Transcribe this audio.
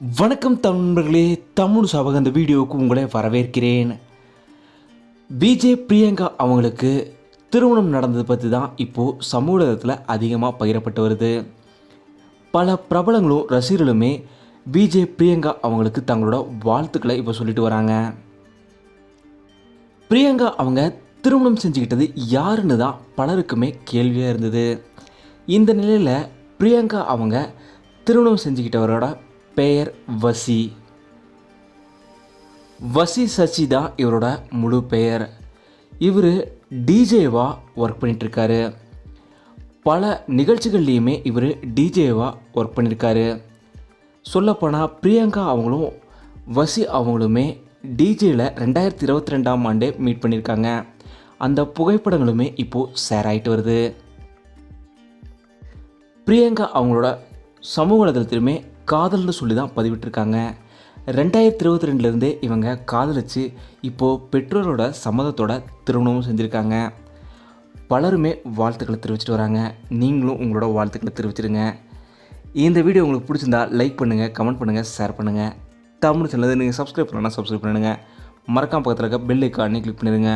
வணக்கம் தமிழர்களே தமிழ் சபக இந்த வீடியோவுக்கு உங்களை வரவேற்கிறேன். பிஜே பிரியங்கா அவங்களுக்கு திருமணம் நடந்தது பற்றி தான் இப்போது சமூகத்தில் அதிகமாக பகிரப்பட்டு வருது. பல பிரபலங்களும் ரசிகர்களுமே பிஜே பிரியங்கா அவங்களுக்கு தங்களோட வாழ்த்துக்களை இப்போ சொல்லிட்டு வராங்க. பிரியங்கா அவங்க திருமணம் செஞ்சுக்கிட்டது யாருன்னு தான் பலருக்குமே கேள்வியாக இருந்தது. இந்த நிலையில் பிரியங்கா அவங்க திருமணம் செஞ்சுக்கிட்டவரோட பெயர் வசி. வசி சச்சி தான் இவரோட முழு பெயர் இவர் டிஜேவாக ஒர்க் பண்ணிகிட்ருக்காரு பல நிகழ்ச்சிகள்லேயுமே இவர் டிஜேவாக ஒர்க் பண்ணியிருக்காரு சொல்லப்போனால் பிரியங்கா அவங்களும் வசி அவங்களுமே டிஜேயில் ரெண்டாயிரத்தி இருபத்தி ரெண்டாம் ஆண்டே மீட் பண்ணியிருக்காங்க அந்த புகைப்படங்களுமே இப்போது ஷேர் ஆகிட்டு வருது. பிரியங்கா அவங்களோட சமூக வலைதளத்திலுமே காதல்னு சொல்லி தான் பதிவிட்டிருக்காங்க. ரெண்டாயிரத்தி இருபத்தி ரெண்டுலேருந்தே இவங்க காதலிச்சு இப்போது பெற்றோரோட சம்மதத்தோட திருமணமும் செஞ்சுருக்காங்க. பலருமே வாழ்த்துக்களை தெரிவிச்சிட்டு வராங்க. நீங்களும் உங்களோட வாழ்த்துக்களை தெரிவிச்சிருங்க. இந்த வீடியோ உங்களுக்கு பிடிச்சிருந்தா லைக் பண்ணுங்கள் கமெண்ட் பண்ணுங்கள் ஷேர் பண்ணுங்கள் தமிழ் சேனல் நீங்கள் சப்ஸ்கிரைப் பண்ணலாம் சப்ஸ்கிரைப் பண்ணுங்கள் மறக்காம பக்கத்தில் இருக்க பெல் ஐக்கானே கிளிக் பண்ணிடுங்க.